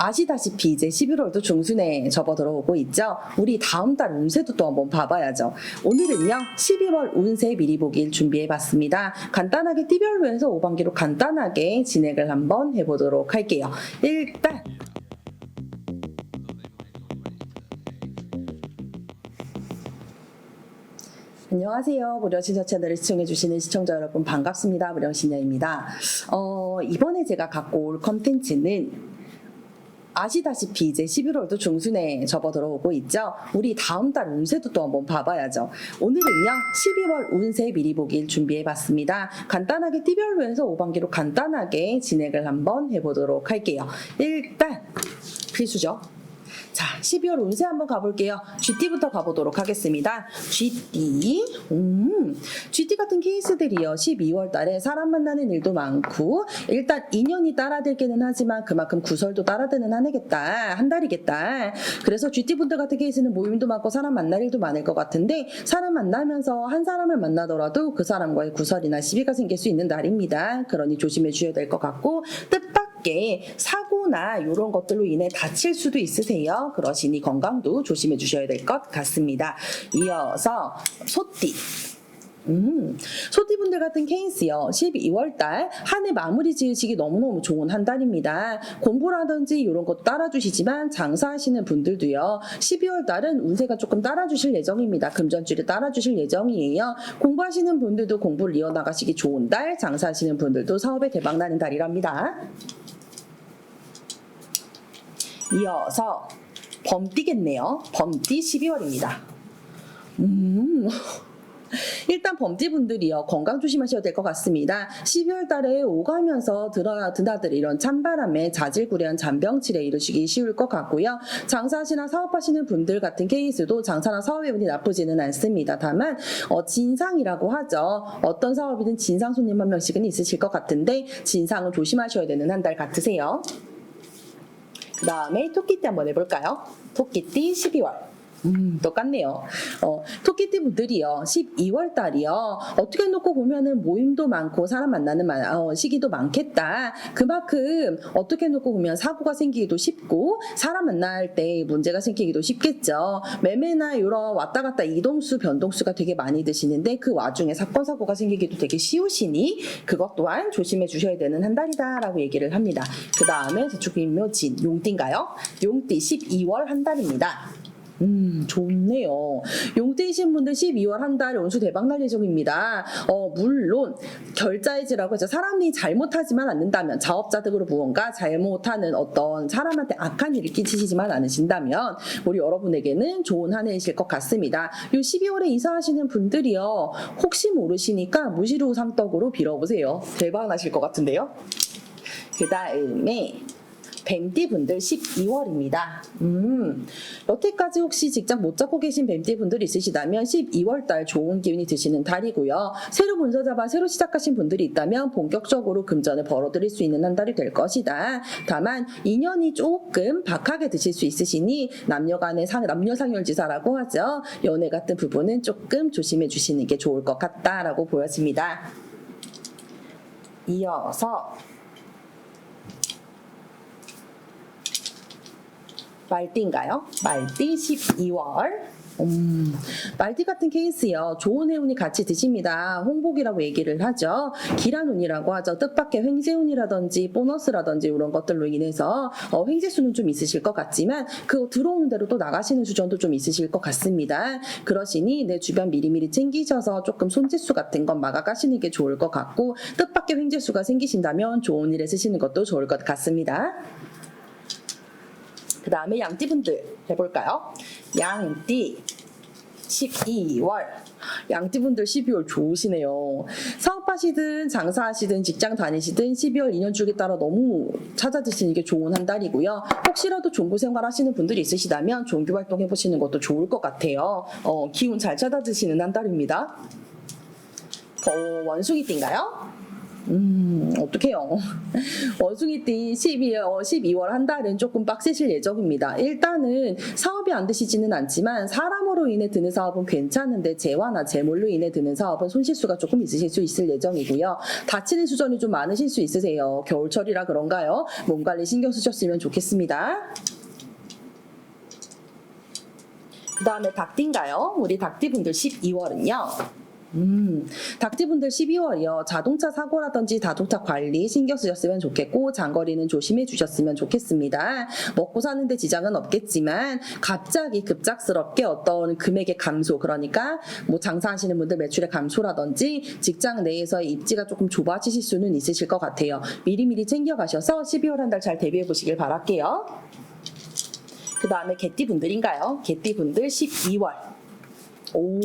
아시다시피 이제 11월도 중순에 접어 들어오고 있죠. 우리 다음 달 운세도 또 한번 봐봐야죠. 오늘은요 12월 운세 미리 보기를 준비해봤습니다. 간단하게 띠별로 해서 5반기로 간단하게 진행을 한번 해보도록 할게요. 일단 안녕하세요. 무령신녀 채널을 시청해주시는 시청자 여러분 반갑습니다. 무령신녀입니다. 어, 이번에 제가 갖고 올 컨텐츠는 아시다시피 이제 11월도 중순에 접어들어오고 있죠. 우리 다음 달 운세도 또 한번 봐봐야죠. 오늘은요 12월 운세 미리 보기를 준비해봤습니다. 간단하게 띠별로 해서 5반기로 간단하게 진행을 한번 해보도록 할게요. 일단 필수죠. 자, 12월 운세 한번 가볼게요. GT부터 가보도록 하겠습니다. GT. 음, GT 같은 케이스들이요. 12월 달에 사람 만나는 일도 많고, 일단 인연이 따라들기는 하지만 그만큼 구설도 따라드는 한 해겠다. 한 달이겠다. 그래서 GT 분들 같은 케이스는 모임도 많고 사람 만날 일도 많을 것 같은데, 사람 만나면서 한 사람을 만나더라도 그 사람과의 구설이나 시비가 생길 수 있는 날입니다. 그러니 조심해 주셔야 될 것 같고, 뜻밖의 사고 나 이런 것들로 인해 다칠 수도 있으세요. 그러시니 건강도 조심해 주셔야 될 것 같습니다. 이어서 소띠. 음, 소띠분들 같은 케이스요. 12월 달 한 해 마무리 지으시기 너무너무 좋은 한 달입니다. 공부라든지 이런 것도 따라주시지만 장사하시는 분들도요. 12월 달은 운세가 조금 따라주실 예정입니다. 금전줄이 따라주실 예정이에요. 공부하시는 분들도 공부를 이어나가시기 좋은 달, 장사하시는 분들도 사업에 대박나는 달이랍니다. 이어서 범띠겠네요. 범띠 12월입니다. 음. 일단 범띠분들이요 건강 조심하셔야 될 것 같습니다. 12월 달에 오가면서 드나들 이런 찬바람에 자질구레한 잔병치레 이르시기 쉬울 것 같고요. 장사하시나 사업하시는 분들 같은 케이스도 장사나 사업의 운이 나쁘지는 않습니다. 다만 어, 진상이라고 하죠. 어떤 사업이든 진상 손님 한 명씩은 있으실 것 같은데 진상을 조심하셔야 되는 한 달 같으세요. 그 다음에 토끼띠 한번 해볼까요? 토끼띠 12월. 음, 똑같네요. 어, 토끼띠 분들이요, 12월 달이요, 어떻게 놓고 보면은 모임도 많고 사람 만나는 마- 어, 시기도 많겠다. 그만큼 어떻게 놓고 보면 사고가 생기기도 쉽고 사람 만날 때 문제가 생기기도 쉽겠죠. 매매나 이런 왔다 갔다 이동수, 변동수가 되게 많이 드시는데 그 와중에 사건, 사고가 생기기도 되게 쉬우시니 그것 또한 조심해 주셔야 되는 한 달이다라고 얘기를 합니다. 그 다음에 저축 인묘진, 용띠인가요? 용띠 12월 한 달입니다. 음, 좋네요. 용띠이신 분들 12월 한 달에 운수 대박 날 예정입니다. 어, 물론, 결자해지라고 해서 사람이 잘못하지만 않는다면, 자업자 득으로 무언가 잘못하는 어떤 사람한테 악한 일을 끼치시지만 않으신다면, 우리 여러분에게는 좋은 한 해이실 것 같습니다. 요 12월에 이사하시는 분들이요, 혹시 모르시니까 무시루 상떡으로 빌어보세요. 대박 나실 것 같은데요? 그 다음에, 뱀띠 분들 12월입니다. 음, 여태까지 혹시 직장 못 잡고 계신 뱀띠 분들 있으시다면 12월 달 좋은 기운이 드시는 달이고요. 새로 문서 잡아 새로 시작하신 분들이 있다면 본격적으로 금전을 벌어들일 수 있는 한 달이 될 것이다. 다만 인연이 조금 박하게 드실 수 있으시니 남녀 간의 상, 남녀 상열지사라고 하죠. 연애 같은 부분은 조금 조심해 주시는 게 좋을 것 같다라고 보여집니다. 이어서 말띠인가요? 말띠 12월. 음, 말띠 같은 케이스요. 좋은 해운이 같이 드십니다. 홍복이라고 얘기를 하죠. 기란운이라고 하죠. 뜻밖의 횡재운이라든지 보너스라든지 이런 것들로 인해서 어, 횡재수는 좀 있으실 것 같지만 그 들어오는 대로 또 나가시는 수전도 좀 있으실 것 같습니다. 그러시니 내 주변 미리미리 챙기셔서 조금 손재수 같은 건 막아가시는 게 좋을 것 같고 뜻밖의 횡재수가 생기신다면 좋은 일에 쓰시는 것도 좋을 것 같습니다. 그 다음에 양띠분들 해볼까요? 양띠 12월 양띠분들 12월 좋으시네요. 사업하시든 장사하시든 직장 다니시든 12월 인연줄기 따라 너무 찾아드시는 게 좋은 한 달이고요. 혹시라도 종교 생활 하시는 분들이 있으시다면 종교 활동 해보시는 것도 좋을 것 같아요. 어, 기운 잘 찾아드시는 한 달입니다. 어, 원숭이띠인가요? 음, 어떡해요. 원숭이띠 12월, 12월 한 달은 조금 빡세실 예정입니다. 일단은 사업이 안 되시지는 않지만 사람으로 인해 드는 사업은 괜찮은데 재화나 재물로 인해 드는 사업은 손실수가 조금 있으실 수 있을 예정이고요. 다치는 수전이 좀 많으실 수 있으세요. 겨울철이라 그런가요? 몸 관리 신경 쓰셨으면 좋겠습니다. 그 다음에 닭띠인가요? 우리 닭띠 분들 12월은요. 음, 닭띠분들 12월이요. 자동차 사고라든지 자동차 관리 신경 쓰셨으면 좋겠고 장거리는 조심해 주셨으면 좋겠습니다. 먹고 사는데 지장은 없겠지만 갑자기 급작스럽게 어떤 금액의 감소 그러니까 뭐 장사하시는 분들 매출의 감소라든지 직장 내에서의 입지가 조금 좁아지실 수는 있으실 것 같아요. 미리미리 챙겨가셔서 12월 한 달 잘 대비해 보시길 바랄게요. 그 다음에 개띠 분들인가요? 개띠 분들 12월. 오.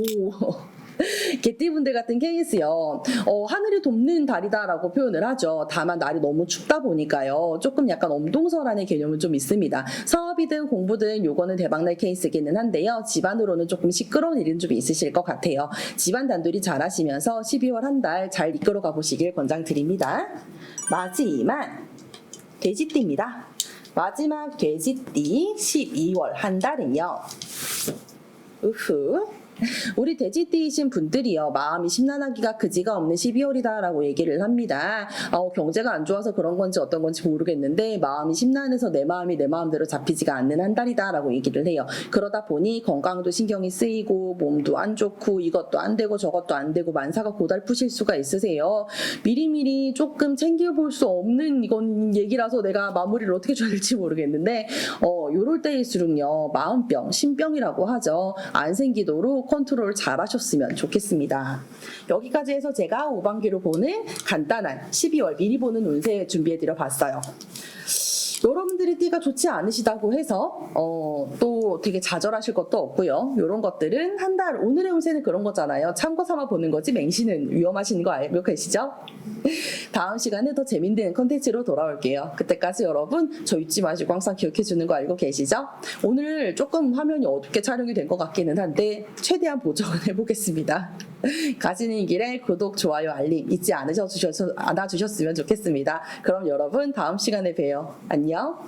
개띠 분들 같은 케이스요. 어, 하늘이 돕는 달이다라고 표현을 하죠. 다만 날이 너무 춥다 보니까요. 조금 약간 엄동설한의 개념은 좀 있습니다. 사업이든 공부든 요거는 대박날 케이스기는 한데요. 집안으로는 조금 시끄러운 일은 좀 있으실 것 같아요. 집안 단둘이 잘 하시면서 12월 한 달 잘 이끌어 가 보시길 권장드립니다. 마지막 돼지띠입니다. 마지막 돼지띠 12월 한 달은요. 우후. 우리 돼지띠이신 분들이요 마음이 심란하기가 그지가 없는 12월이다라고 얘기를 합니다. 어, 경제가 안 좋아서 그런 건지 어떤 건지 모르겠는데 마음이 심란해서 내 마음이 내 마음대로 잡히지가 않는 한 달이다라고 얘기를 해요. 그러다 보니 건강도 신경이 쓰이고 몸도 안 좋고 이것도 안 되고 저것도 안 되고 만사가 고달프실 수가 있으세요. 미리미리 조금 챙겨볼 수 없는 이건 얘기라서 내가 마무리를 어떻게 줘야 될지 모르겠는데 어, 요럴 때일수록요 마음병, 신병이라고 하죠. 안 생기도록 컨트롤 잘 하셨으면 좋겠습니다. 여기까지 해서 제가 오반기로 보는 간단한 12월 미리 보는 운세 준비해 드려 봤어요. 여러분들이 띠가 좋지 않으시다고 해서 어, 또 되게 좌절하실 것도 없고요. 이런 것들은 한 달 오늘의 운세는 그런 거잖아요. 참고 삼아 보는 거지 맹신은 위험하신 거 알고 계시죠? 다음 시간에 더 재밌는 컨텐츠로 돌아올게요. 그때까지 여러분 저 잊지 마시고 항상 기억해 주는 거 알고 계시죠? 오늘 조금 화면이 어둡게 촬영이 된 것 같기는 한데 최대한 보정을 해보겠습니다. 가시는 길에 구독, 좋아요, 알림 잊지 않으셔 주셔서 안아 주셨으면 좋겠습니다. 그럼 여러분 다음 시간에 봬요. 안녕.